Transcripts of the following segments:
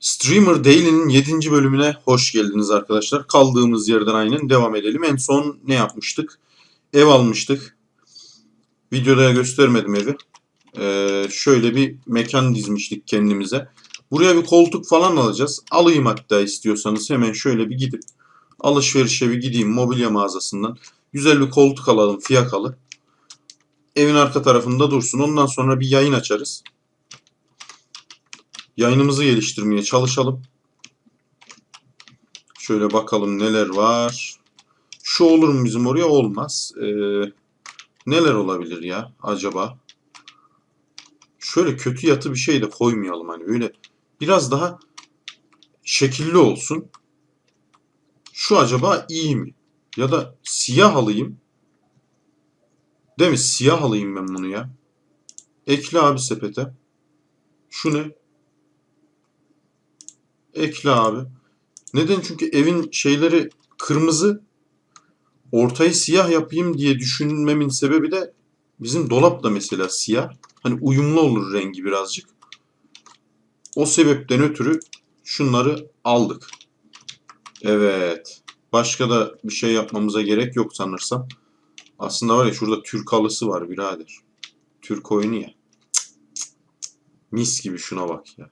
Streamer Daily'nin 7. bölümüne hoş geldiniz arkadaşlar. Kaldığımız yerden aynen devam edelim. En son ne yapmıştık? Ev almıştık. Videoda göstermedim evi. Ee, şöyle bir mekan dizmiştik kendimize. Buraya bir koltuk falan alacağız. Alayım hatta istiyorsanız hemen şöyle bir gidip alışverişe bir gideyim mobilya mağazasından. Güzel bir koltuk alalım fiyakalı. Evin arka tarafında dursun. Ondan sonra bir yayın açarız. Yayınımızı geliştirmeye çalışalım. Şöyle bakalım neler var. Şu olur mu bizim oraya? Olmaz. Ee, neler olabilir ya acaba? Şöyle kötü yatı bir şey de koymayalım hani böyle biraz daha şekilli olsun. Şu acaba iyi mi? Ya da siyah alayım. Değil mi? Siyah alayım ben bunu ya. Ekle abi sepete. Şu ne? Ekle abi. Neden? Çünkü evin şeyleri kırmızı. Ortayı siyah yapayım diye düşünmemin sebebi de bizim dolap da mesela siyah. Hani uyumlu olur rengi birazcık. O sebepten ötürü şunları aldık. Evet. Başka da bir şey yapmamıza gerek yok sanırsam. Aslında var ya şurada Türk halısı var birader. Türk oyunu ya. Cık cık cık. Mis gibi şuna bak ya.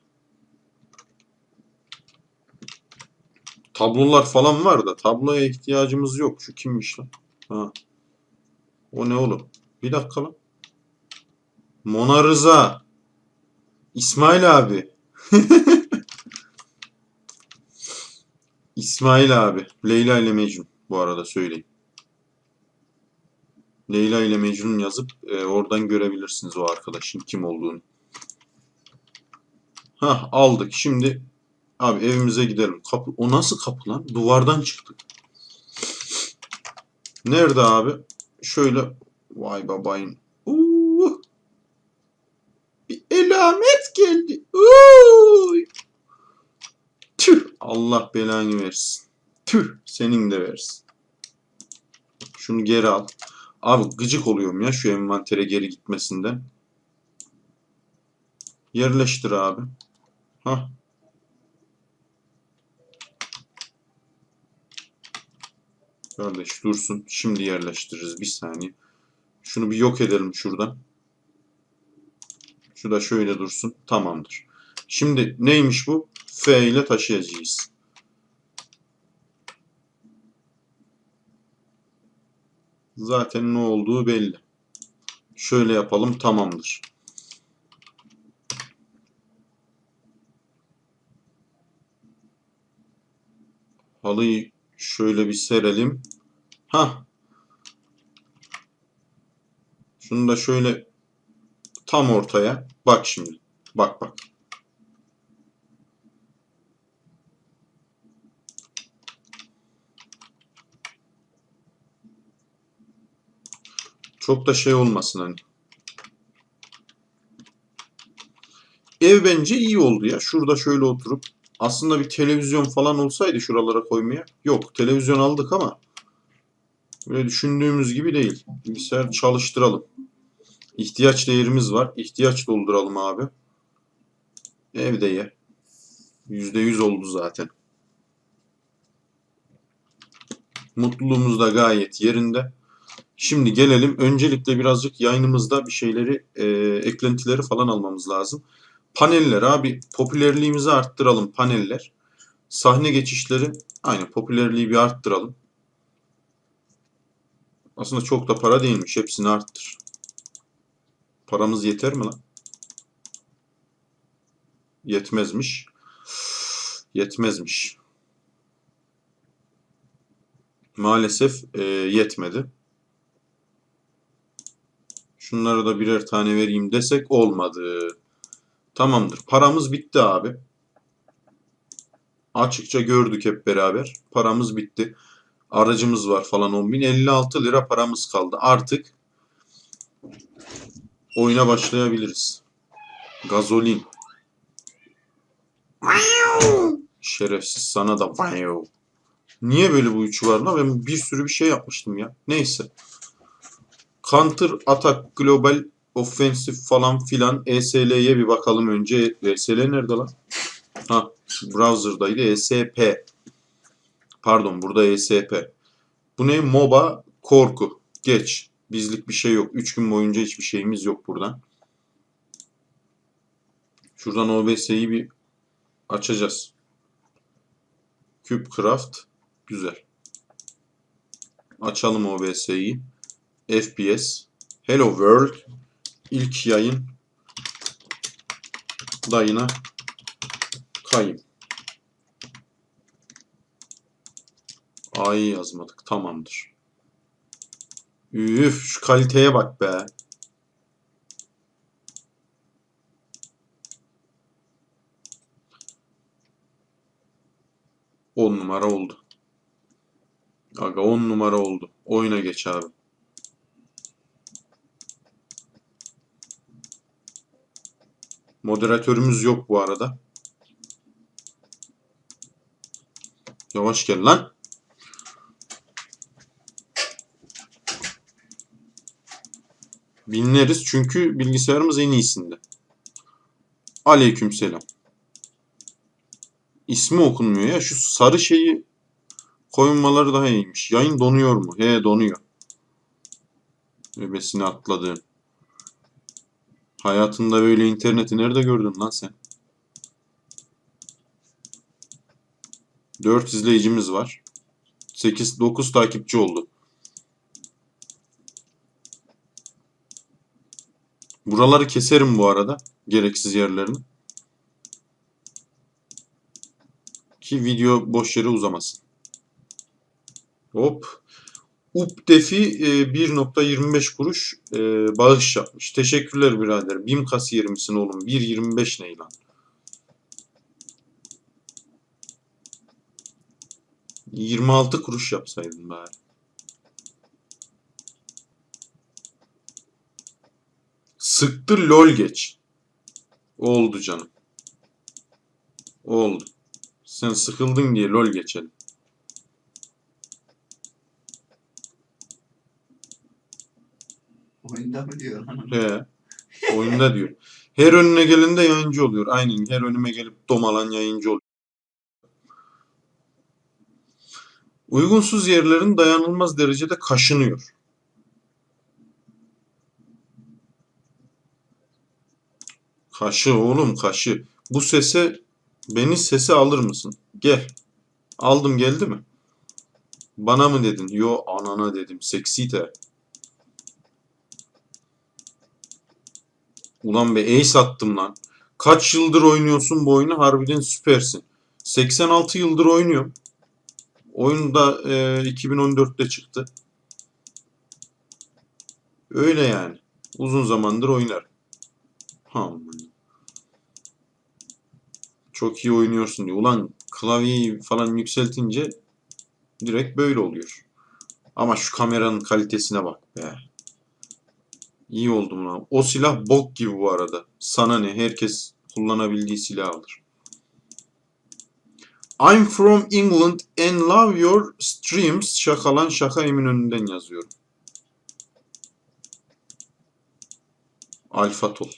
Tablolar falan var da tabloya ihtiyacımız yok. Şu kimmiş lan? Ha. O ne oğlum? Bir dakika lan. Mona Rıza. İsmail abi. İsmail abi. Leyla ile Mecnun bu arada söyleyeyim. Leyla ile Mecnun yazıp e, oradan görebilirsiniz o arkadaşın kim olduğunu. Hah aldık. Şimdi abi evimize gidelim. Kapı o nasıl kapı lan? Duvardan çıktı. Nerede abi? Şöyle vay babayın. Uuu. Bir elamet geldi. Uuu. Tüh. Allah belanı versin. Tüh. Senin de versin. Şunu geri al. Abi gıcık oluyorum ya şu envantere geri gitmesinden. Yerleştir abi. Hah. Kardeş dursun. Şimdi yerleştiririz. Bir saniye. Şunu bir yok edelim şuradan. Şu da şöyle dursun. Tamamdır. Şimdi neymiş bu? F ile taşıyacağız. Zaten ne olduğu belli. Şöyle yapalım tamamdır. Halıyı şöyle bir serelim. Ha. Şunu da şöyle tam ortaya. Bak şimdi. Bak bak. Çok da şey olmasın hani. Ev bence iyi oldu ya. Şurada şöyle oturup aslında bir televizyon falan olsaydı şuralara koymaya. Yok televizyon aldık ama böyle düşündüğümüz gibi değil. Bilgisayar çalıştıralım. İhtiyaç değerimiz var. İhtiyaç dolduralım abi. Evde ye. %100 oldu zaten. Mutluluğumuz da gayet yerinde. Şimdi gelelim. Öncelikle birazcık yayınımızda bir şeyleri, e, eklentileri falan almamız lazım. Paneller abi popülerliğimizi arttıralım paneller. Sahne geçişleri aynı popülerliği bir arttıralım. Aslında çok da para değilmiş. Hepsini arttır. Paramız yeter mi lan? Yetmezmiş. Yetmezmiş. Maalesef e, yetmedi. Şunlara da birer tane vereyim desek olmadı. Tamamdır. Paramız bitti abi. Açıkça gördük hep beraber. Paramız bitti. Aracımız var falan 10.056 lira paramız kaldı. Artık oyuna başlayabiliriz. Gazolin. Şerefsiz sana da. Niye böyle bu üçü var? Ben bir sürü bir şey yapmıştım ya. Neyse. Counter Attack Global Offensive falan filan ESL'ye bir bakalım önce. ESL nerede lan? Ha browser'daydı. ESP. Pardon burada ESP. Bu ne? MOBA korku. Geç. Bizlik bir şey yok. 3 gün boyunca hiçbir şeyimiz yok buradan. Şuradan OBS'yi bir açacağız. CubeCraft. Güzel. Açalım OBS'yi. FPS. Hello World. İlk yayın. Dayına kayım. A'yı yazmadık. Tamamdır. Üf şu kaliteye bak be. On numara oldu. Aga on numara oldu. Oyuna geç abi. Moderatörümüz yok bu arada. Yavaş gel lan. Binleriz çünkü bilgisayarımız en iyisinde. Aleykümselam. İsmi okunmuyor ya. Şu sarı şeyi koymaları daha iyiymiş. Yayın donuyor mu? He donuyor. Bebesini atladığın. Hayatında böyle interneti nerede gördün lan sen? 4 izleyicimiz var. 8 9 takipçi oldu. Buraları keserim bu arada. Gereksiz yerlerini. Ki video boş yere uzamasın. Hop. Updefi e, 1.25 kuruş e, bağış yapmış. Teşekkürler birader. BİM kasiyer misin oğlum? 1.25 ne lan? 26 kuruş yapsaydın bari. Sıktır lol geç. Oldu canım. Oldu. Sen sıkıldın diye lol geçelim. Oyunda mı diyor? He. Oyunda diyor. Her önüne gelende yayıncı oluyor. Aynen her önüme gelip domalan yayıncı oluyor. Uygunsuz yerlerin dayanılmaz derecede kaşınıyor. Kaşı oğlum kaşı. Bu sese beni sese alır mısın? Gel. Aldım geldi mi? Bana mı dedin? Yo anana dedim. Seksi de. Ulan be ace attım lan. Kaç yıldır oynuyorsun bu oyunu? Harbiden süpersin. 86 yıldır oynuyorum. Oyun da e, 2014'te çıktı. Öyle yani. Uzun zamandır oynar. Aman. Çok iyi oynuyorsun diyor. Ulan klavyeyi falan yükseltince direkt böyle oluyor. Ama şu kameranın kalitesine bak be. İyi oldum lan. O silah bok gibi bu arada. Sana ne? Herkes kullanabildiği silah alır. I'm from England and love your streams. Şakalan şaka emin önünden yazıyorum. Alfatol.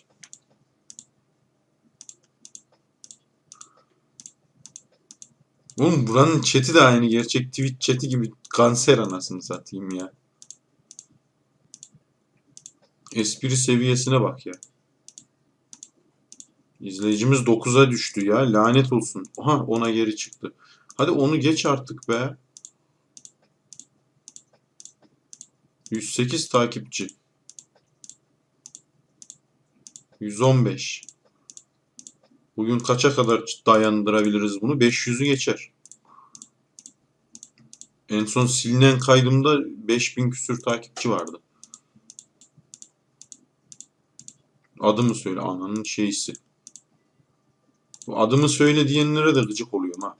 Oğlum buranın chat'i de aynı gerçek Twitch chat'i gibi kanser anasını satayım ya. Espri seviyesine bak ya. İzleyicimiz 9'a düştü ya. Lanet olsun. Aha ona geri çıktı. Hadi onu geç artık be. 108 takipçi. 115. Bugün kaça kadar dayandırabiliriz bunu? 500'ü geçer. En son silinen kaydımda 5000 küsür takipçi vardı. Adımı söyle ananın şeysi. Bu adımı söyle diyenlere de gıcık oluyorum ha.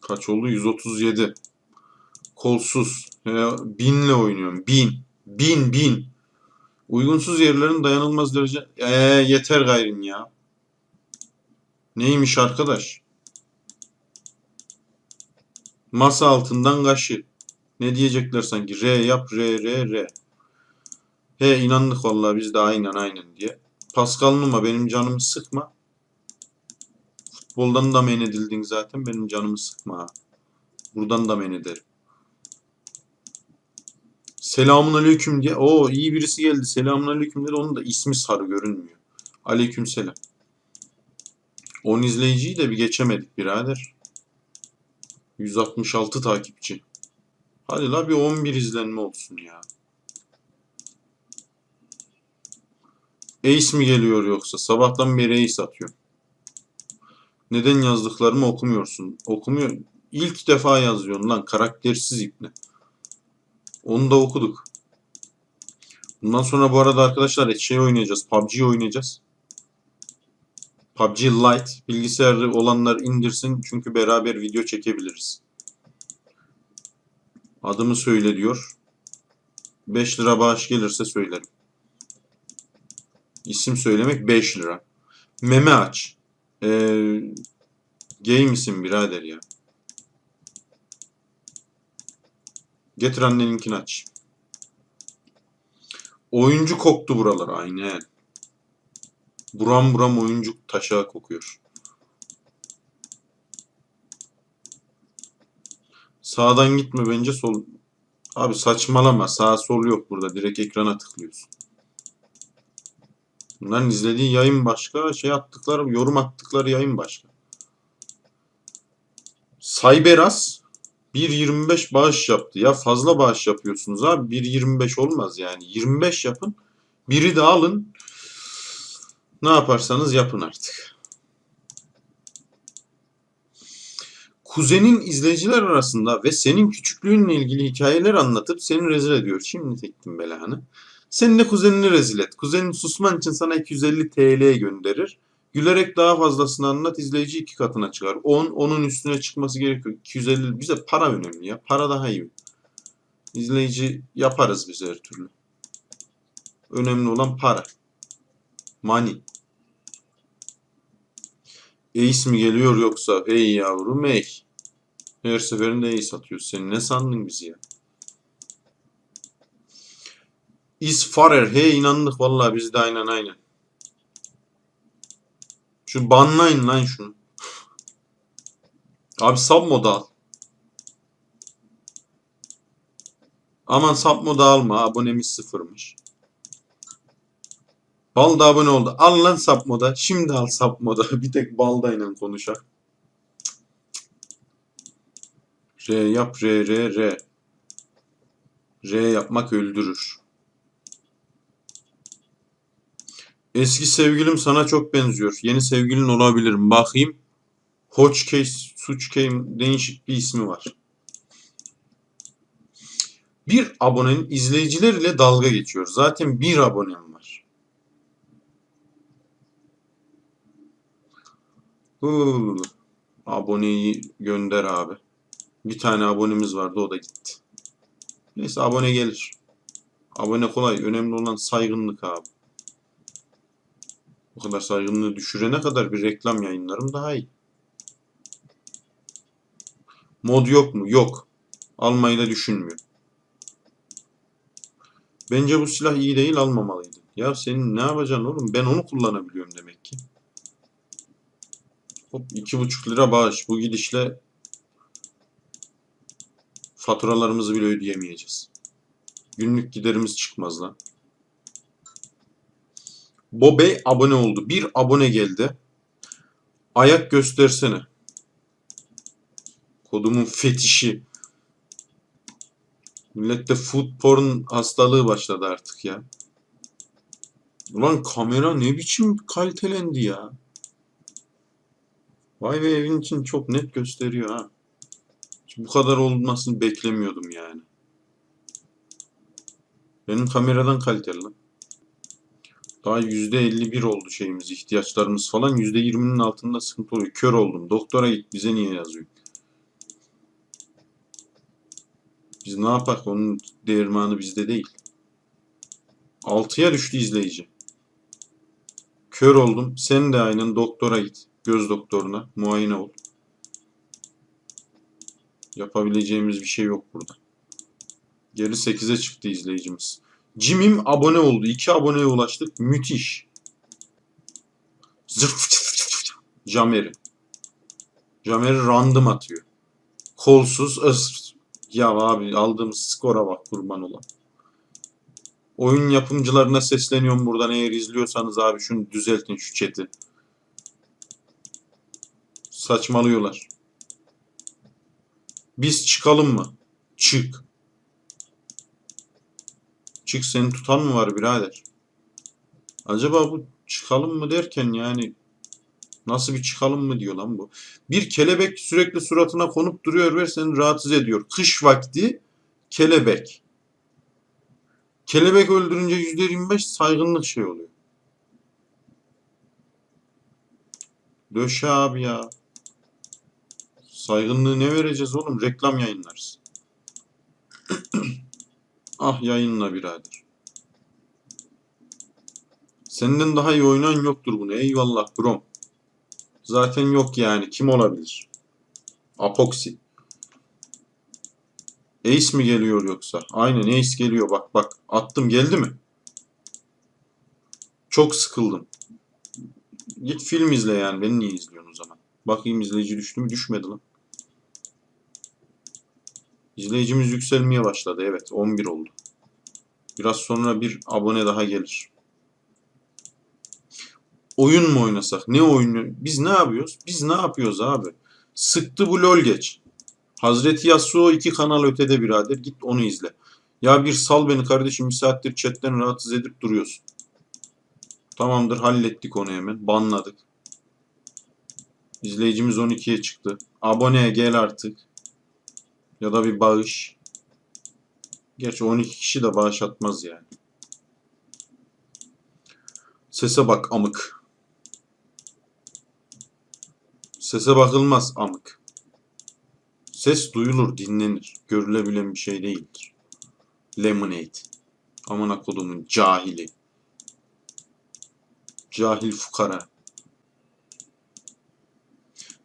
Kaç oldu? 137. Kolsuz. Ya, binle oynuyorum. Bin. Bin bin. Uygunsuz yerlerin dayanılmaz derece... Eee yeter gayrın ya. Neymiş arkadaş? Masa altından kaşı. Ne diyecekler sanki? R yap R R R. He inandık vallahi biz de aynen aynen diye. Pascal Numa benim canımı sıkma. Futboldan da men edildin zaten. Benim canımı sıkma. Buradan da men ederim. Selamun aleyküm diye. Oo iyi birisi geldi. Selamun aleyküm dedi. Onun da ismi sarı görünmüyor. Aleyküm selam. 10 izleyiciyi de bir geçemedik birader. 166 takipçi. Hadi la bir 11 izlenme olsun ya. Ace mi geliyor yoksa? Sabahtan beri Ace atıyorum. Neden yazdıklarımı okumuyorsun? Okumuyor. İlk defa yazıyorsun lan karaktersiz ipne. Onu da okuduk. Bundan sonra bu arada arkadaşlar şey oynayacağız. PUBG oynayacağız. PUBG Lite. Bilgisayarı olanlar indirsin çünkü beraber video çekebiliriz. Adımı söyle diyor. 5 lira bağış gelirse söylerim. İsim söylemek 5 lira. Meme aç. Ee, gay misin birader ya? Getir anneninkini aç. Oyuncu koktu buralar aynen. Buram buram oyuncu taşağı kokuyor. Sağdan gitme bence sol. Abi saçmalama sağ sol yok burada. Direkt ekrana tıklıyorsun. Bunların izlediği yayın başka, şey attıkları, yorum attıkları yayın başka. Cyberas 1.25 bağış yaptı. Ya fazla bağış yapıyorsunuz abi. 1.25 olmaz yani. 25 yapın. Biri de alın. Ne yaparsanız yapın artık. Kuzenin izleyiciler arasında ve senin küçüklüğünle ilgili hikayeler anlatıp seni rezil ediyor. Şimdi tektim belanı. Sen de kuzenini rezil et. Kuzenin susman için sana 250 TL gönderir. Gülerek daha fazlasını anlat izleyici iki katına çıkar. 10 onun üstüne çıkması gerekiyor. 250 bize para önemli ya. Para daha iyi. İzleyici yaparız biz her türlü. Önemli olan para. Money. Ace mi geliyor yoksa? Hey yavrum hey. Her seferinde Ace atıyoruz. Sen ne sandın bizi ya? Is Farer. Hey inandık vallahi biz de aynen aynen. Şu banlayın lan şunu. Abi sub moda al. Aman sub moda alma. Abonemiz sıfırmış. Bal da abone oldu. Al lan sub moda. Şimdi al sub moda. Bir tek baldayla konuşak. R yap R R R. R yapmak öldürür. Eski sevgilim sana çok benziyor. Yeni sevgilin olabilirim. Bakayım. Hoçkey, Suçkey değişik bir ismi var. Bir abonenin izleyiciler ile dalga geçiyor. Zaten bir abonem var. Huu, aboneyi gönder abi. Bir tane abonemiz vardı o da gitti. Neyse abone gelir. Abone kolay. Önemli olan saygınlık abi. O kadar saygınlığı düşürene kadar bir reklam yayınlarım daha iyi. Mod yok mu? Yok. Almayı da düşünmüyor. Bence bu silah iyi değil almamalıydı. Ya senin ne yapacaksın oğlum? Ben onu kullanabiliyorum demek ki. Hop 2,5 lira bağış. Bu gidişle faturalarımızı bile ödeyemeyeceğiz. Günlük giderimiz çıkmaz lan. Bobey abone oldu. Bir abone geldi. Ayak göstersene. Kodumun fetişi. Millette food porn hastalığı başladı artık ya. Ulan kamera ne biçim kalitelendi ya. Vay be evin için çok net gösteriyor ha. Bu kadar olmasını beklemiyordum yani. Benim kameradan kaliteli lan. Daha %51 oldu şeyimiz, ihtiyaçlarımız falan. %20'nin altında sıkıntı oluyor. Kör oldum. Doktora git bize niye yazıyor? Biz ne yapak? Onun değirmanı bizde değil. 6'ya düştü izleyici. Kör oldum. Sen de aynen doktora git. Göz doktoruna. Muayene ol. Yapabileceğimiz bir şey yok burada. Geri 8'e çıktı izleyicimiz. Jim'im abone oldu. 2 aboneye ulaştık. Müthiş. Zırf Jameri. Jamer random atıyor. Kolsuz ıs. Ya abi aldığımız skora bak kurban olan. Oyun yapımcılarına sesleniyorum buradan eğer izliyorsanız abi şunu düzeltin şu chat'i. Saçmalıyorlar. Biz çıkalım mı? Çık. Çık seni tutan mı var birader? Acaba bu çıkalım mı derken yani nasıl bir çıkalım mı diyor lan bu. Bir kelebek sürekli suratına konup duruyor ve seni rahatsız ediyor. Kış vakti kelebek. Kelebek öldürünce %25 saygınlık şey oluyor. Döşe abi ya. Saygınlığı ne vereceğiz oğlum? Reklam yayınlarız. ah yayınla birader. Senden daha iyi oynayan yoktur bunu. Eyvallah brom. Zaten yok yani. Kim olabilir? Apoksi. Ace mi geliyor yoksa? Aynen Ace geliyor. Bak bak. Attım geldi mi? Çok sıkıldım. Git film izle yani. Beni niye izliyorsun o zaman? Bakayım izleyici düştü mü? Düşmedi lan. İzleyicimiz yükselmeye başladı. Evet 11 oldu. Biraz sonra bir abone daha gelir. Oyun mu oynasak? Ne oyunu? Biz ne yapıyoruz? Biz ne yapıyoruz abi? Sıktı bu lol geç. Hazreti Yasuo iki kanal ötede birader. Git onu izle. Ya bir sal beni kardeşim. Bir saattir chatten rahatsız edip duruyorsun. Tamamdır hallettik onu hemen. Banladık. İzleyicimiz 12'ye çıktı. Aboneye gel artık. Ya da bir bağış. Gerçi 12 kişi de bağış atmaz yani. Sese bak amık. Sese bakılmaz amık. Ses duyulur, dinlenir. Görülebilen bir şey değildir. Lemonade. Amına kodumun cahili. Cahil fukara.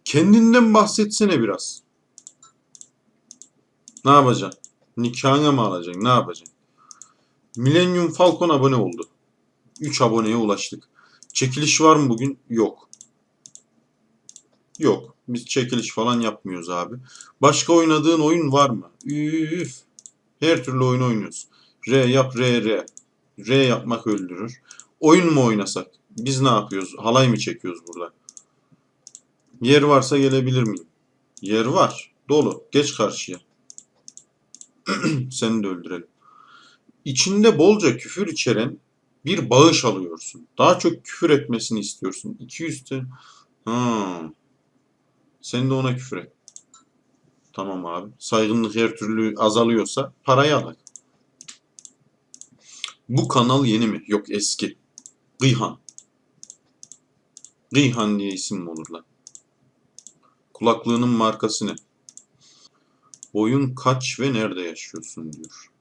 Kendinden bahsetsene biraz. Ne yapacaksın? Nikahına mı alacaksın? Ne yapacaksın? Millennium Falcon abone oldu. 3 aboneye ulaştık. Çekiliş var mı bugün? Yok. Yok. Biz çekiliş falan yapmıyoruz abi. Başka oynadığın oyun var mı? Üf. Her türlü oyun oynuyoruz. R yap R R. R yapmak öldürür. Oyun mu oynasak? Biz ne yapıyoruz? Halay mı çekiyoruz burada? Yer varsa gelebilir miyim? Yer var. Dolu. Geç karşıya. Seni de öldürelim. İçinde bolca küfür içeren bir bağış alıyorsun. Daha çok küfür etmesini istiyorsun. 200 TL. Ha. Sen de ona küfür et. Tamam abi. Saygınlık her türlü azalıyorsa parayı alak. Bu kanal yeni mi? Yok eski. Gıyhan. Gıyhan diye isim mi olur lan? Kulaklığının markası ne? Boyun kaç ve nerede yaşıyorsun diyor.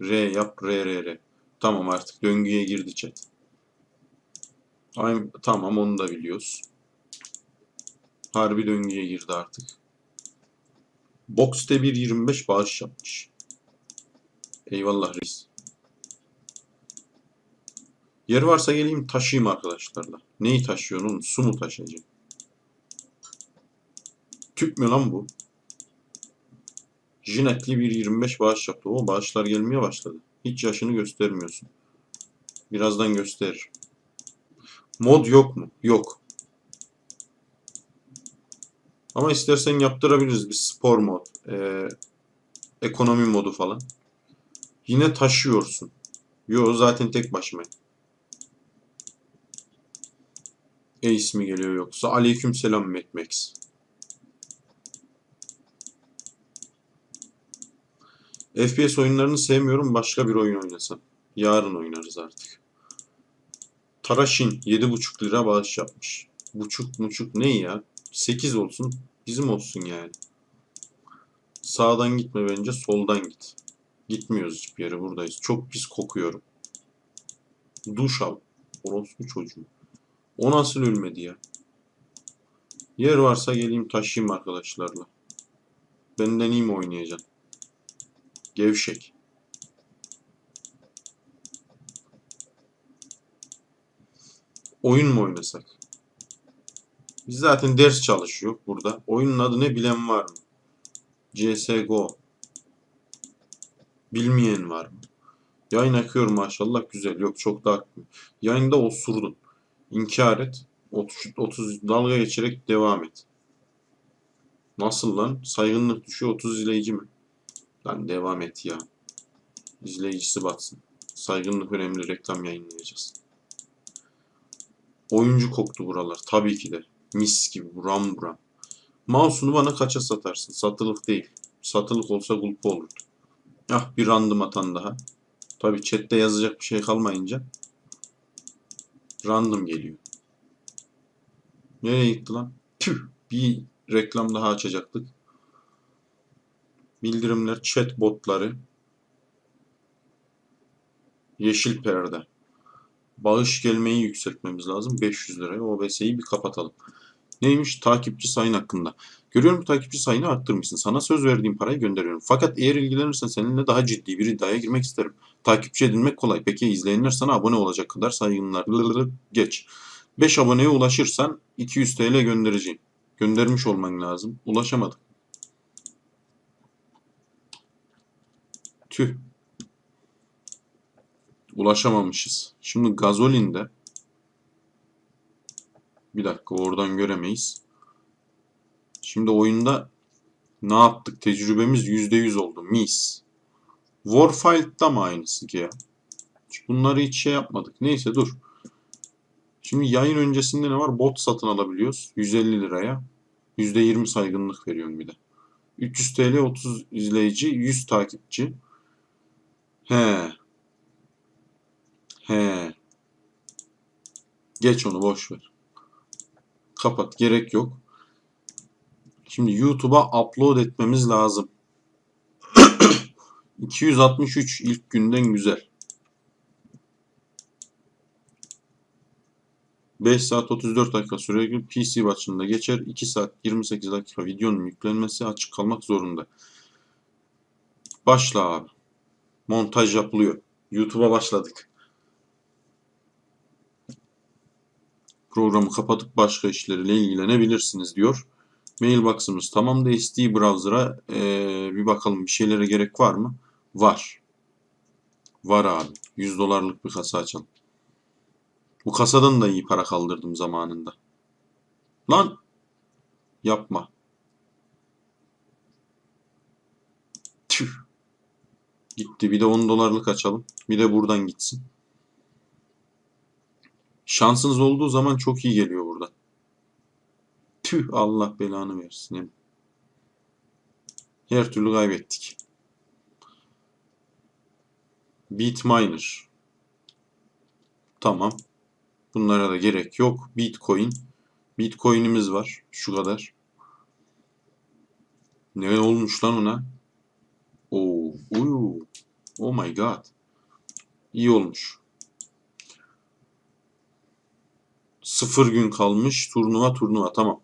R yap R R R. Tamam artık döngüye girdi chat. Ay, tamam onu da biliyoruz. Harbi döngüye girdi artık. Box'te 1.25 bağış yapmış. Eyvallah reis. Yer varsa geleyim taşıyayım arkadaşlarla. Neyi taşıyorsun oğlum? Su mu taşıyacağım? Tüp mü lan bu? Jinetli 1.25 bağış yaptı. O bağışlar gelmeye başladı. Hiç yaşını göstermiyorsun. Birazdan gösterir. Mod yok mu? Yok. Ama istersen yaptırabiliriz bir spor mod. Ee, ekonomi modu falan. Yine taşıyorsun. Yo zaten tek başıma. E ismi geliyor yoksa. Aleyküm selam Mad Max. FPS oyunlarını sevmiyorum. Başka bir oyun oynasam. Yarın oynarız artık. Taraşin 7,5 lira bağış yapmış. Buçuk buçuk ne ya? 8 olsun. Bizim olsun yani. Sağdan gitme bence soldan git. Gitmiyoruz hiçbir yere buradayız. Çok pis kokuyorum. Duş al. Orospu çocuğu. O nasıl ölmedi ya? Yer varsa geleyim taşıyayım arkadaşlarla. Benden iyi mi oynayacaksın? Gevşek. Oyun mu oynasak? Biz zaten ders çalışıyor burada. Oyunun adı ne bilen var mı? CSGO. Bilmeyen var mı? Yayın akıyor maşallah güzel. Yok çok da akmıyor. Yayında osurdun. İnkar et. 30, 30 dalga geçerek devam et. Nasıl lan? Saygınlık düşüyor 30 izleyici mi? Lan devam et ya. İzleyicisi batsın. Saygınlık önemli reklam yayınlayacağız. Oyuncu koktu buralar. Tabii ki de. Mis gibi buram buram. Mouse'unu bana kaça satarsın? Satılık değil. Satılık olsa gulp olurdu. Ah bir random atan daha. Tabii chatte yazacak bir şey kalmayınca random geliyor. Nereye gitti lan? Tüh! Bir reklam daha açacaktık. Bildirimler, chat botları. Yeşil perde. Bağış gelmeyi yükseltmemiz lazım. 500 liraya. OBS'yi bir kapatalım. Neymiş? Takipçi sayın hakkında. Görüyorum takipçi sayını arttırmışsın. Sana söz verdiğim parayı gönderiyorum. Fakat eğer ilgilenirsen seninle daha ciddi bir iddiaya girmek isterim. Takipçi edinmek kolay. Peki izleyenler sana abone olacak kadar saygınlar. Lılılılı, Geç. 5 aboneye ulaşırsan 200 TL göndereceğim. Göndermiş olman lazım. Ulaşamadık. Tüh. Ulaşamamışız. Şimdi gazolinde bir dakika oradan göremeyiz. Şimdi oyunda ne yaptık? Tecrübemiz %100 oldu. Mis. Warfight'ta mı aynısı ki ya? Bunları hiç şey yapmadık. Neyse dur. Şimdi yayın öncesinde ne var? Bot satın alabiliyoruz. 150 liraya. %20 saygınlık veriyorum bir de. 300 TL 30 izleyici 100 takipçi. He. He. Geç onu boş ver. Kapat gerek yok. Şimdi YouTube'a upload etmemiz lazım. 263 ilk günden güzel. 5 saat 34 dakika süre PC başında geçer. 2 saat 28 dakika videonun yüklenmesi açık kalmak zorunda. Başla abi. Montaj yapılıyor. YouTube'a başladık. Programı kapatıp başka işlerle ilgilenebilirsiniz diyor. Mailbox'ımız tamam da SD browser'a ee, bir bakalım bir şeylere gerek var mı? Var. Var abi. 100 dolarlık bir kasa açalım. Bu kasadan da iyi para kaldırdım zamanında. Lan! Yapma. Tüh. Gitti. Bir de 10 dolarlık açalım. Bir de buradan gitsin. Şansınız olduğu zaman çok iyi geliyor burada. Tüh Allah belanı versin. Her türlü kaybettik. Bitminer. Tamam. Bunlara da gerek yok. Bitcoin. Bitcoin'imiz var. Şu kadar. Ne olmuş lan ona? Oo, uyu. Oh my god. İyi olmuş. Sıfır gün kalmış. Turnuva turnuva. Tamam.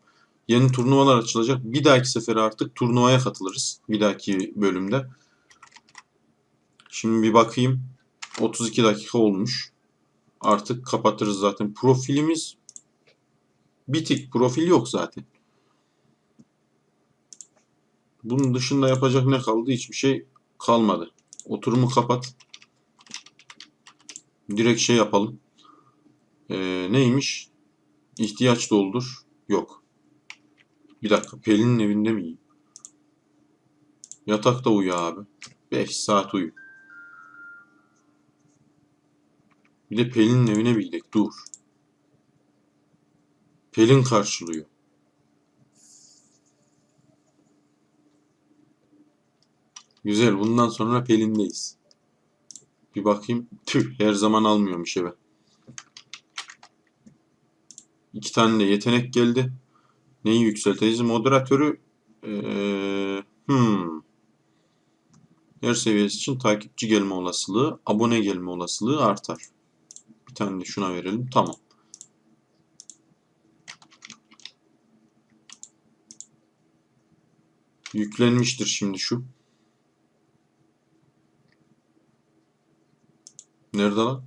Yeni turnuvalar açılacak. Bir dahaki sefere artık turnuvaya katılırız. Bir dahaki bölümde. Şimdi bir bakayım. 32 dakika olmuş. Artık kapatırız zaten. Profilimiz bitik. Profil yok zaten. Bunun dışında yapacak ne kaldı? Hiçbir şey kalmadı. Oturumu kapat. Direkt şey yapalım. Ee, neymiş? İhtiyaç doldur. Yok. Bir dakika. Pelin'in evinde miyim? Yatakta uyu abi. 5 saat uyu. Bir de Pelin'in evine bir gidelim. Dur. Pelin karşılıyor. Güzel. Bundan sonra Pelin'deyiz. Bir bakayım. Tüh. Her zaman almıyormuş eve. İki tane de yetenek geldi. Neyi yükselteceğiz? Moderatörü ee, hmm. Her seviyesi için takipçi gelme olasılığı, abone gelme olasılığı artar. Bir tane de şuna verelim. Tamam. Yüklenmiştir şimdi şu. Nerede lan?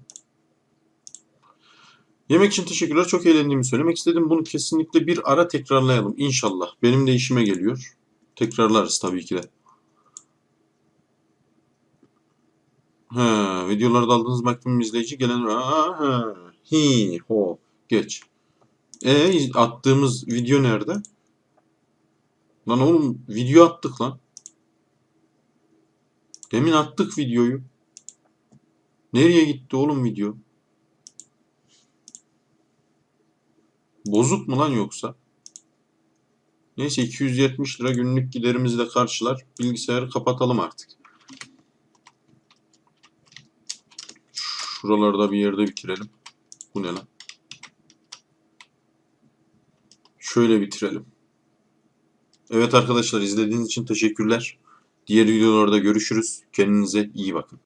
Yemek için teşekkürler. Çok eğlendiğimi söylemek istedim. Bunu kesinlikle bir ara tekrarlayalım. İnşallah. Benim de işime geliyor. Tekrarlarız tabii ki de. Ha, videolarda aldığınız maksimum izleyici gelen ha, ha. Hi, ho. Geç. E attığımız video nerede? Lan oğlum video attık lan. Demin attık videoyu. Nereye gitti oğlum video? Bozuk mu lan yoksa? Neyse 270 lira günlük giderimizi de karşılar. Bilgisayarı kapatalım artık. Şuralarda bir yerde bitirelim. Bu ne lan? Şöyle bitirelim. Evet arkadaşlar izlediğiniz için teşekkürler. Diğer videolarda görüşürüz. Kendinize iyi bakın.